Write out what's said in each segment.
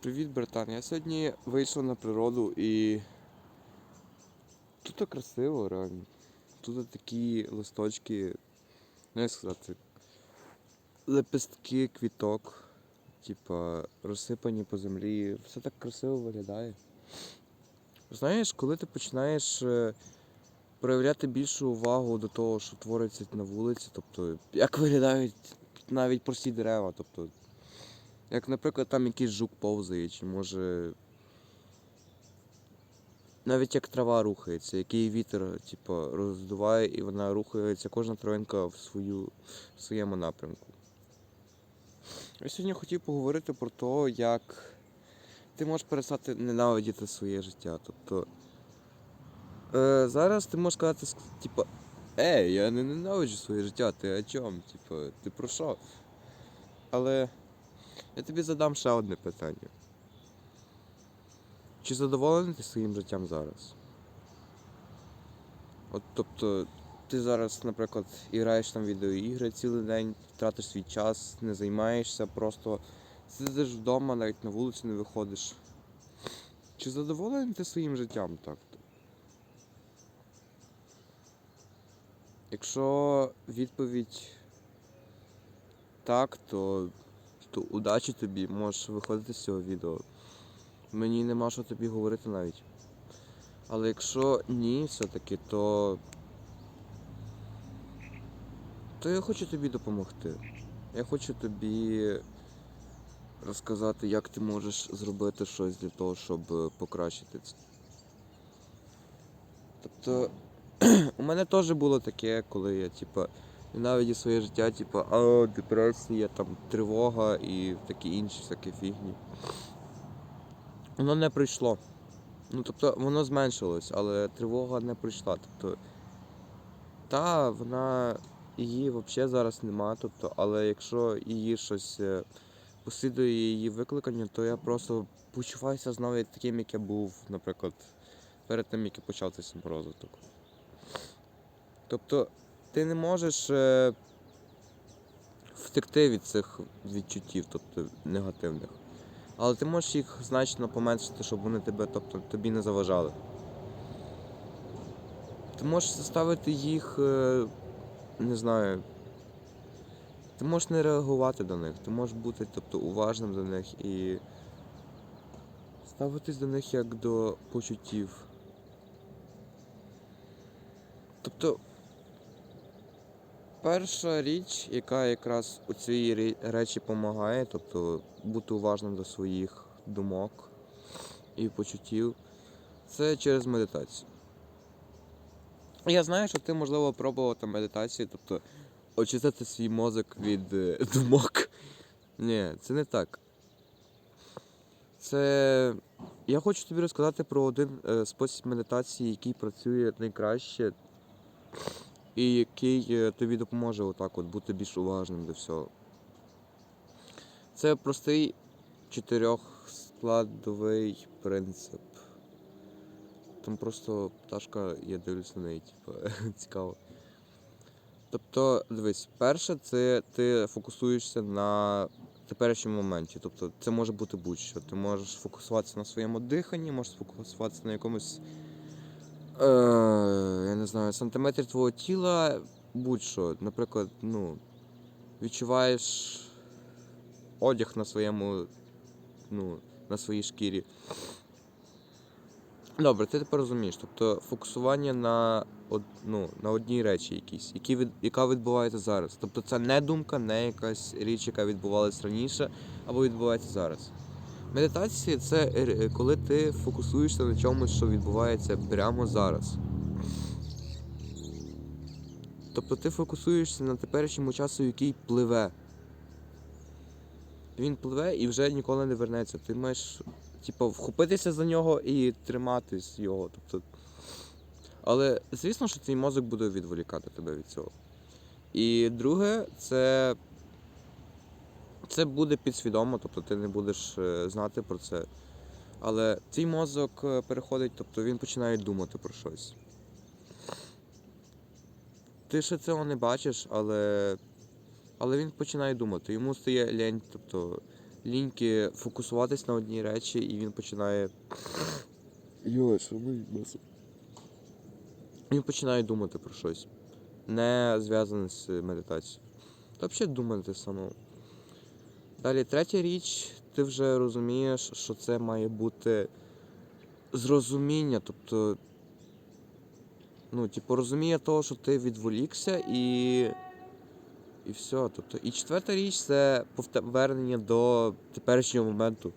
Привіт, братан. Я сьогодні вийшов на природу і тут красиво, реально. Тут такі листочки, ну як сказати, лепестки квіток, типа розсипані по землі. Все так красиво виглядає. Знаєш, коли ти починаєш е, проявляти більшу увагу до того, що твориться на вулиці, тобто як виглядають навіть прості дерева, тобто як, наприклад, там якийсь жук повзає, чи може. Навіть як трава рухається, який вітер типу, роздуває і вона рухається, кожна травинка в, свою, в своєму напрямку. Я сьогодні хотів поговорити про те, як ти можеш перестати ненавидіти своє життя. Тобто е, зараз ти можеш сказати, ск- типу, ей, я не ненавиджу своє життя, ти о чому? Типу, ти про що? Але я тобі задам ще одне питання. Чи задоволений ти своїм життям зараз? От тобто, ти зараз, наприклад, граєш там відеоігри цілий день, тратиш свій час, не займаєшся, просто сидиш вдома, навіть на вулицю не виходиш. Чи задоволений ти своїм життям так? Якщо відповідь так, то то удачі тобі, можеш виходити з цього відео. Мені нема що тобі говорити навіть. Але якщо ні, все-таки, то. То я хочу тобі допомогти. Я хочу тобі розказати, як ти можеш зробити щось для того, щоб покращити це. Тобто, у мене теж було таке, коли я, типа, ненавидів своє життя, типу, а депресія, там, тривога і такі інші всякі фігні. Воно не прийшло. Ну, тобто, воно зменшилось, але тривога не прийшла. Тобто, та, вона її взагалі зараз нема. Тобто, але якщо її щось е, послідує її викликанню, то я просто почуваюся знову таким, як я був, наприклад, перед тим, як я почав цей саморозвиток. Тобто, ти не можеш е, втекти від цих відчуттів, тобто негативних. Але ти можеш їх значно поменшити, щоб вони тебе, тобто, тобі не заважали. Ти можеш заставити їх, е, не знаю. Ти можеш не реагувати до них, ти можеш бути тобто, уважним до них і ставитись до них як до почуттів. Тобто Перша річ, яка якраз у цій речі допомагає, тобто бути уважним до своїх думок і почуттів, це через медитацію. Я знаю, що ти, можливо, пробував там медитацію, тобто очистити свій мозок від е, думок. Ні, це не так. Це. Я хочу тобі розказати про один е, спосіб медитації, який працює найкраще і який е, тобі допоможе отак от бути більш уважним до всього. Це простий чотирьохскладовий принцип. Там просто пташка, я дивлюсь на неї, типу, цікаво. Тобто, дивись, перше, це ти фокусуєшся на теперішньому моменті. Тобто це може бути будь-що. Ти можеш фокусуватися на своєму диханні, можеш фокусуватися на якомусь Е, знаю, сантиметр твого тіла, будь-що. Наприклад, ну, відчуваєш одяг на своєму, ну, на своїй шкірі. Добре, ти тепер розумієш. Тобто фокусування на, од, ну, на одній речі якійсь, які від, яка відбувається зараз. Тобто це не думка, не якась річ, яка відбувалась раніше, або відбувається зараз. Медитація це коли ти фокусуєшся на чомусь, що відбувається прямо зараз. Тобто ти фокусуєшся на теперішньому часу, який пливе. Він пливе і вже ніколи не вернеться. Ти маєш, типу, вхопитися за нього і триматись його. Тобто... Але звісно, що твій мозок буде відволікати тебе від цього. І друге, це це буде підсвідомо, тобто ти не будеш е, знати про це. Але твій мозок е, переходить, тобто він починає думати про щось. Ти ще цього не бачиш, але, але він починає думати. Йому стає лень, тобто ліньки фокусуватись на одній речі, і він починає. Йой, що ми? Він починає думати про щось, не зв'язане з медитацією. Та взагалі думати самому. Далі третя річ, ти вже розумієш, що це має бути зрозуміння, тобто. Ну, типу, розуміння того, що ти відволікся і. І все. Тобто, і четверта річ це повернення до теперішнього моменту.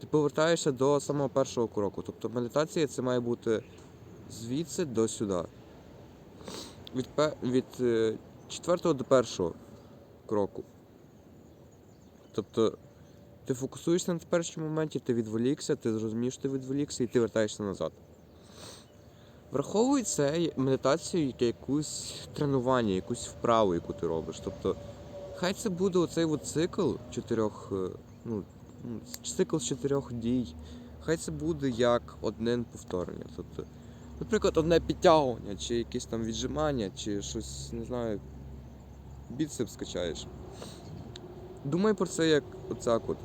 Ти повертаєшся до самого першого кроку. Тобто медитація це має бути звідси до сюди. Від, від е, четвертого до першого кроку. Тобто ти фокусуєшся на теперішньому моменті, ти відволікся, ти зрозумієш, що ти відволікся, і ти вертаєшся назад. Враховуй це медитацію як якусь тренування, якусь вправу, яку ти робиш. Тобто, хай це буде оцей от цикл чотирьох, е, ну, цикл з чотирьох дій. Хай це буде як одне повторення. Тобто, наприклад, одне підтягування, чи якесь там віджимання, чи щось, не знаю, біцепс качаєш. Думай про це як оцак от.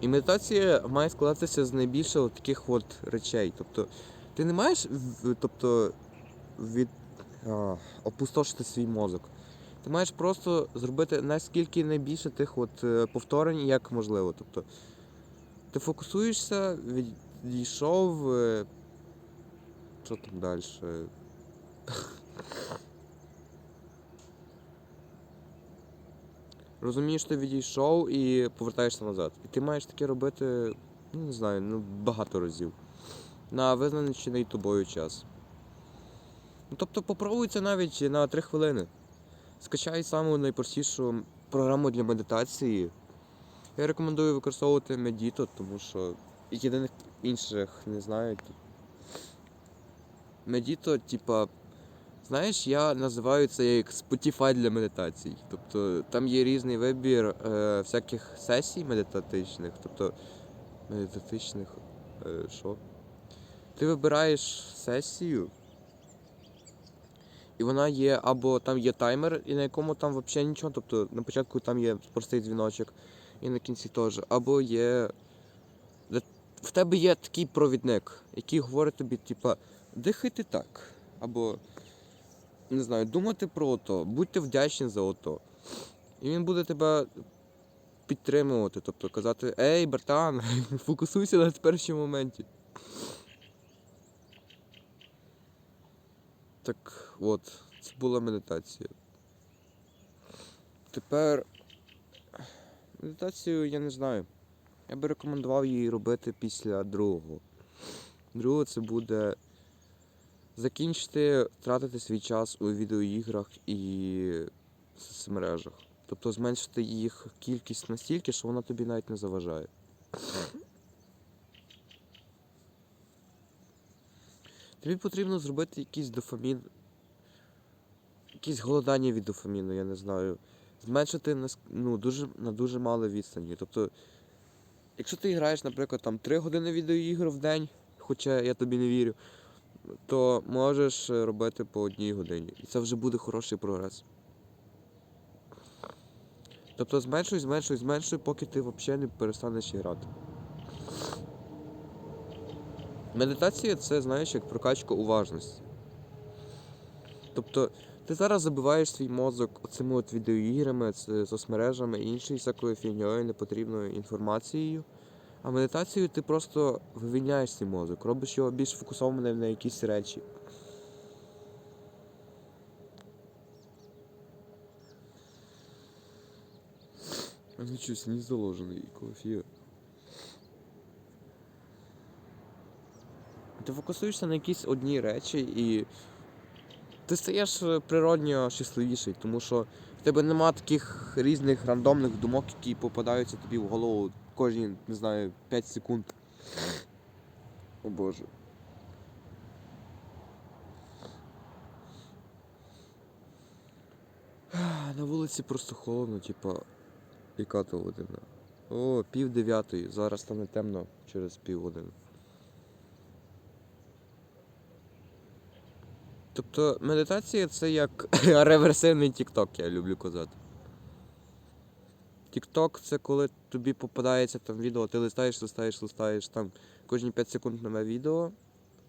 І медитація має складатися з найбільше от таких от речей. Тобто, ти не маєш тобто, від, а, опустошити свій мозок. Ти маєш просто зробити наскільки найбільше тих от е, повторень, як можливо. Тобто, ти фокусуєшся, відійшов. е, Що там далі? Розумієш, ти відійшов і повертаєшся назад. І ти маєш таке робити, ну не знаю, ну багато разів. На визначений тобою час. Ну, тобто попробуй це навіть на 3 хвилини. Скачай саму найпростішу програму для медитації. Я рекомендую використовувати Medito, тому що єдиних інших не знаю. Medito, типа, знаєш, я називаю це як Spotify для медитацій. Тобто там є різний вибір е, всяких сесій медитатичних, тобто медитатичних. Е, що? Ти вибираєш сесію, і вона є, або там є таймер, і на якому там взагалі нічого. Тобто на початку там є простий дзвіночок, і на кінці теж. Або є. В тебе є такий провідник, який говорить тобі, типа, дихайте так. Або, не знаю, думати про ото, будьте вдячні за ото. І він буде тебе підтримувати, тобто казати, ей, братан, фокусуйся на теперішньому моменті. Так от, це була медитація. Тепер медитацію я не знаю. Я би рекомендував її робити після другого. Друге це буде закінчити тратити свій час у відеоіграх і соцмережах. Тобто зменшити їх кількість настільки, що вона тобі навіть не заважає. Тобі потрібно зробити якийсь дофамін, якесь голодання від дофаміну, я не знаю. Зменшити на, ну, дуже, на дуже мало відстані. Тобто, якщо ти граєш, наприклад, там 3 години відеоігр в день, хоча я тобі не вірю, то можеш робити по одній годині. І це вже буде хороший прогрес. Тобто зменшуй, зменшуй, зменшуй, поки ти взагалі не перестанеш грати. Медитація це, знаєш, як прокачка уважності. Тобто, ти зараз забиваєш свій мозок цими от відеоіграми, соцмережами і іншою всякою фігньою, непотрібною інформацією. А медитацією ти просто вивільняєш свій мозок, робиш його більш фокусованим на якісь речі. Ну щось не заложений, кофе. Ти фокусуєшся на якісь одні речі і ти стаєш е, природньо щасливіший, тому що в тебе нема таких різних рандомних думок, які попадаються тобі в голову кожні, не знаю, 5 секунд. О Боже. На вулиці просто холодно, типа, яка то година. О, пів дев'ятої, зараз стане темно через пів години. Тобто медитація це як реверсивний тік-ток, я люблю казати. TikTok це коли тобі попадається там відео, ти листаєш, листаєш, листаєш, там кожні 5 секунд нове відео,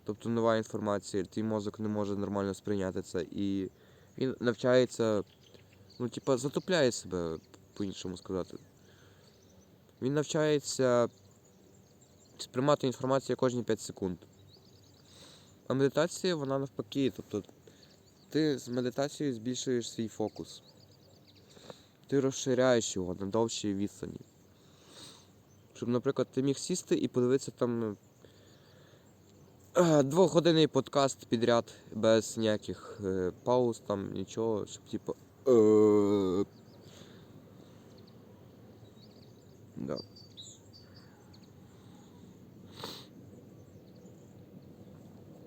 тобто нова інформація, твій мозок не може нормально сприйняти це і він навчається, ну, типа, затопляє себе, по-іншому сказати. Він навчається сприймати інформацію кожні 5 секунд. А медитація, вона навпаки, тобто ти з медитацією збільшуєш свій фокус. Ти розширяєш його на довшій відстані. Щоб, наприклад, ти міг сісти і подивитися там е, двохгодинний подкаст підряд без ніяких е, пауз, там нічого, щоб типу. Е... Да.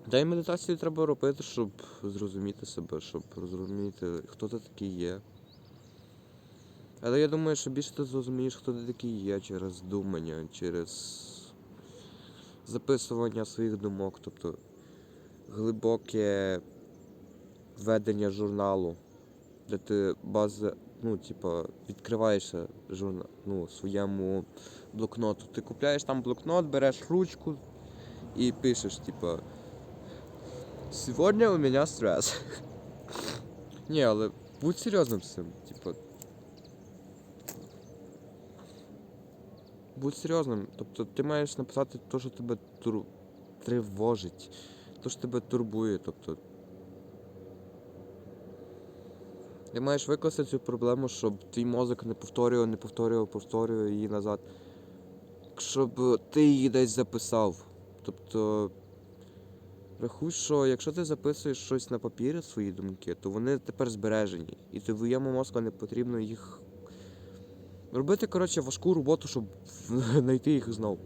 Та й медитацію треба робити, щоб зрозуміти себе, щоб зрозуміти, хто ти такий є. Але я думаю, що більше ти зрозумієш, хто ти такий є через думання, через записування своїх думок, тобто глибоке ведення журналу, де ти бази, ну, типа, відкриваєшся журна, ну, своєму блокноту. Ти купляєш там блокнот, береш ручку і пишеш, типа. Сегодня у меня стресс. Не, але будь серйозним з цим, типа. Будь серйозним. Тобто ти маєш написати те, що тебе тур... тривожить, те, що тебе турбує. Тобто. Ти маєш викласти цю проблему, щоб твій мозок не повторював, не повторював, повторював її назад. Щоб ти її десь записав. Тобто. Рахуй, що якщо ти записуєш щось на папірі, свої думки, то вони тепер збережені. І твоєму мозку не потрібно їх робити, коротше, важку роботу, щоб знайти їх знову.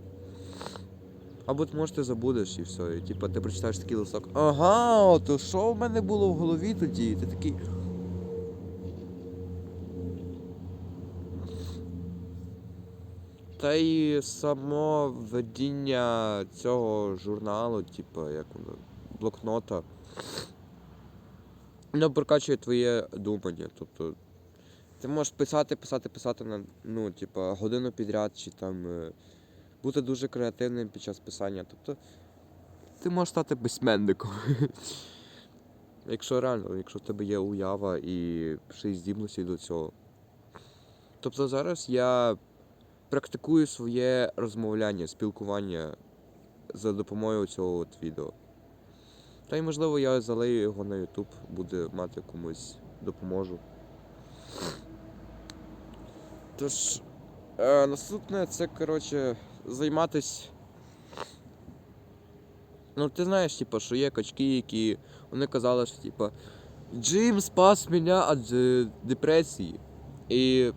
Або ти може ти забудеш і все. І типу, ти прочитаєш такий листок. Ага, то що в мене було в голові тоді? І ти такий. Та й само ведіння цього журналу, типу, як воно, блокнота, воно прокачує твоє думання. Тобто ти можеш писати, писати, писати на ну, типу, годину підряд, чи там е, бути дуже креативним під час писання. Тобто ти можеш стати письменником. Якщо реально, якщо в тебе є уява і ще й здібності до цього. Тобто зараз я практикую своє розмовляння, спілкування за допомогою цього от відео. Та й можливо я залию його на YouTube, буде мати комусь допоможу. Тож, е, наступне це, коротше, займатись. Ну, ти знаєш, типу, що є качки, які вони казали, що типу, Джим спас мене від е, депресії. І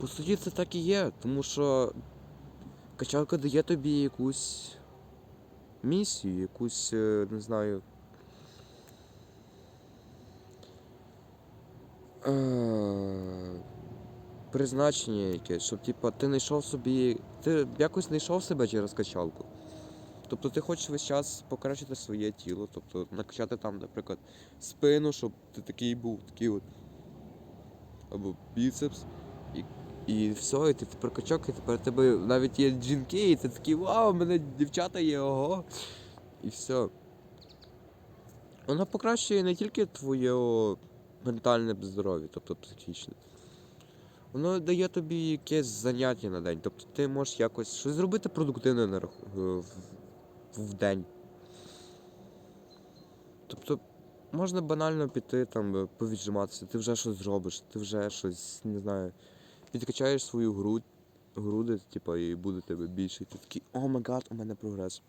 по суті це так і є, тому що качалка дає тобі якусь місію, якусь, е, не знаю. е, Призначення якесь, щоб типа ти знайшов собі. Ти якось знайшов себе через качалку. Тобто ти хочеш весь час покращити своє тіло, тобто накачати там, наприклад, спину, щоб ти такий був, такий от. Або біцепс. І, все, і ти тепер качок, і тепер тебе навіть є жінки, і ти такий, вау, у мене дівчата є, ого. І все. Вона покращує не тільки твоє ментальне здоров'я, тобто психічне. Воно дає тобі якесь заняття на день. Тобто ти можеш якось щось зробити продуктивне на рах... в... в день. Тобто можна банально піти там повіджиматися, ти вже щось зробиш, ти вже щось, не знаю, підкачаєш свою грудь, груди, типу, і буде тебе більше. Ти такий, о май гад, у мене прогрес.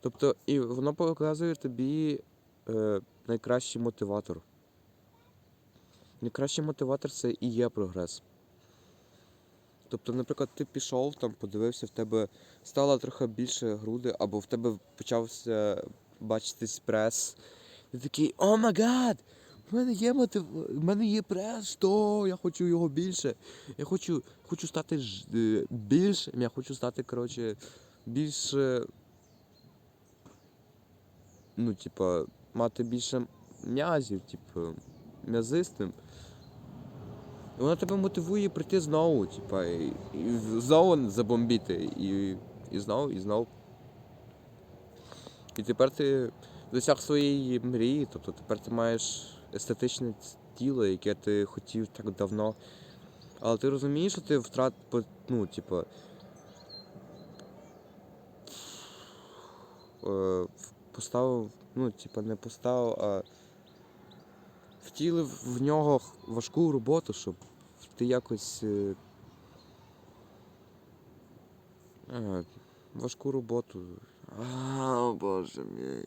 Тобто, і воно показує тобі е, найкращий мотиватор. Найкращий мотиватор це і є прогрес. Тобто, наприклад, ти пішов, там, подивився, в тебе стало трохи більше груди, або в тебе почався бачитись прес. І такий, о май гад! У мене є мотив... в мене є прес, що я хочу його більше. Я хочу хочу стати ж... е, більшим, я хочу стати, коротше, більш. Ну, типа, мати більше м'язів, типу, м'язистим. І вона тебе мотивує прийти знову, типа, і, і знову забомбіти. І, і знову, і знову. І тепер ти досяг своєї мрії, тобто тепер ти маєш естетичне тіло, яке ти хотів так давно. Але ти розумієш, що ти втрат, ну, типа. е, Поставив, ну, типа, не поставив, а втілив в нього важку роботу, щоб ти якось. е, е, важку роботу. А, боже мій.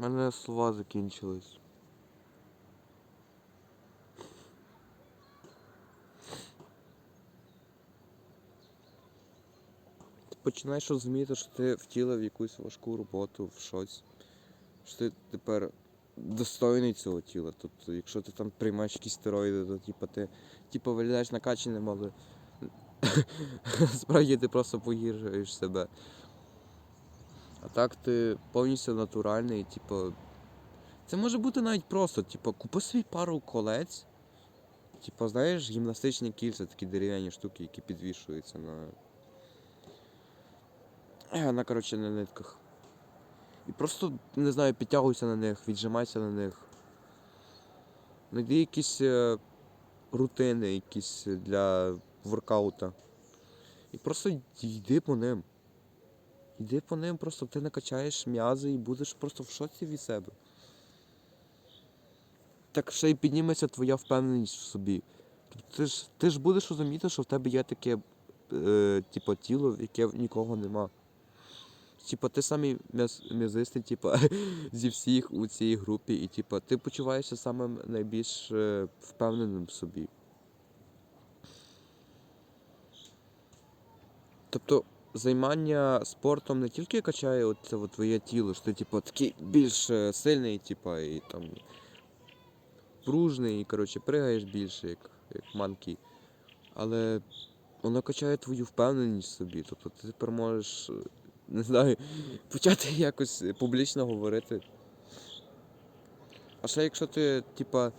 У мене слова закінчились. Починаєш розуміти, що ти втілив якусь важку роботу в щось. Що ти тепер достойний цього тіла. Тобто, якщо ти там приймаєш якісь стероїди, то типу, ти типу, виглядаєш накачаним, але справді ти просто погіршуєш себе. А так ти повністю натуральний, типу. Це може бути навіть просто, типу, купи собі пару колець. Типу, знаєш, гімнастичні кільця, такі дерев'яні штуки, які підвішуються на. На, коротше, на нитках. І просто, не знаю, підтягуйся на них, віджимайся на них. Найди якісь е, рутини, якісь для воркаута. І просто йди по ним. Йди по ним, просто ти накачаєш м'язи і будеш просто в шоці від себе. Так ще й підніметься твоя впевненість в собі. Ти ж, ти ж будеш розуміти, що в тебе є таке е, типу, тіло, яке нікого нема. Типа, ти самий м'язистий, типа, зі всіх у цій групі, і типа, ти почуваєшся самим найбільш е, впевненим в собі. Тобто займання спортом не тільки качає от це от твоє тіло, що ти типу, такий більш е, сильний, типа, і там пружний, і коротше, пригаєш більше, як, як манкі. Але воно качає твою впевненість собі. Тобто ти тепер можеш, е, не знаю, почати якось публічно говорити. А ще якщо ти, типа,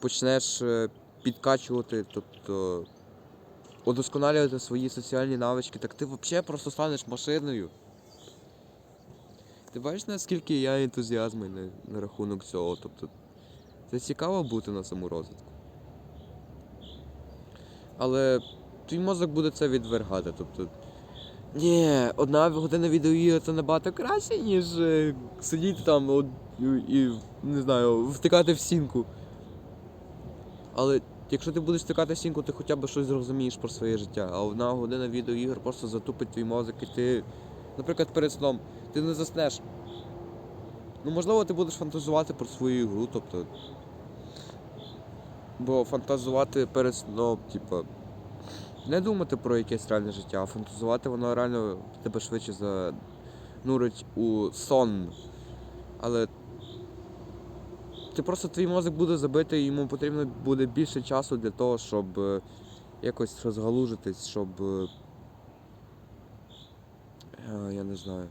почнеш е, підкачувати, тобто удосконалювати свої соціальні навички, так ти взагалі просто станеш машиною. Ти бачиш, наскільки я ентузіазмий на, на рахунок цього. Тобто, це цікаво бути на саморозвитку. Але твій мозок буде це відвергати. Тобто, ні, одна година відеоігр це набагато краще, ніж е, сидіти там і, не знаю, втикати в стінку. Але якщо ти будеш втикати в стінку, ти хоча б щось зрозумієш про своє життя. А одна година відеоігр просто затупить твій мозок, і ти, наприклад, перед сном, ти не заснеш. Ну, можливо, ти будеш фантазувати про свою ігру, тобто. Бо фантазувати перед сном, типа. Не думати про якесь реальне життя, а фантазувати воно реально тебе швидше занурить у сон. Але ти просто твій мозок буде забитий, йому потрібно буде більше часу для того, щоб е, якось розгалужитись, щоб. е, е, Я не знаю.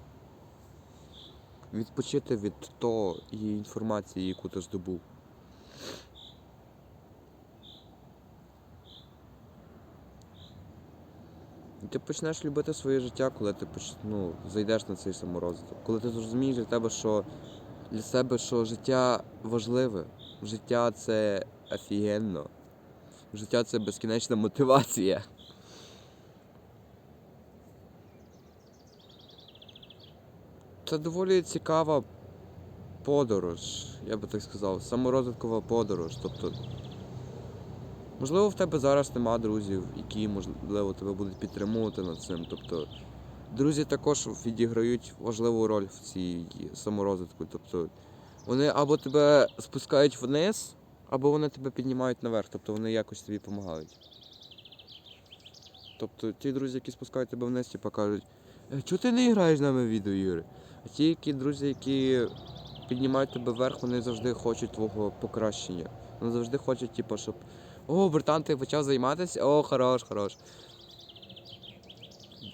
Відпочити від і інформації, яку ти здобув. І Ти почнеш любити своє життя, коли ти поч... ну, зайдеш на цей саморозвиток. Коли ти зрозумієш для тебе, що для себе, що життя важливе, життя це офігенно. Життя це безкінечна мотивація. Це доволі цікава подорож, я би так сказав, саморозвиткова подорож. Тобто, можливо, в тебе зараз нема друзів, які, можливо, тебе будуть підтримувати над цим. Тобто, друзі також відіграють важливу роль в цій саморозвитку. Тобто, вони або тебе спускають вниз, або вони тебе піднімають наверх, тобто вони якось тобі допомагають. Тобто ті друзі, які спускають тебе вниз, типу кажуть, «Е, чого ти не граєш з нами в відеоігри? А ті, які друзі, які піднімають тебе вверх, вони завжди хочуть твого покращення. Вони завжди хочуть, типу, щоб о, братан, ти почав займатися, о, хорош, хорош.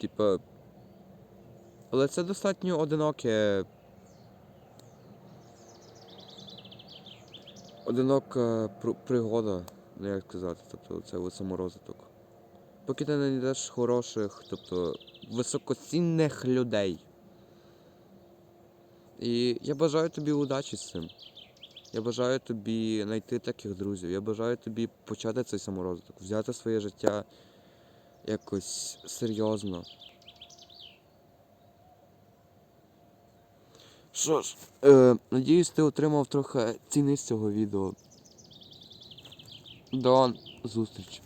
Типа. Але це достатньо одиноке. одинока пригода, ну як сказати, тобто це саморозвиток. Поки ти не знайдеш хороших, тобто високоцінних людей. І я бажаю тобі удачі з цим. Я бажаю тобі знайти таких друзів. Я бажаю тобі почати цей саморозвиток, взяти своє життя якось серйозно. Що ж, е, надіюсь, ти отримав трохи ціни з цього відео. До зустрічі.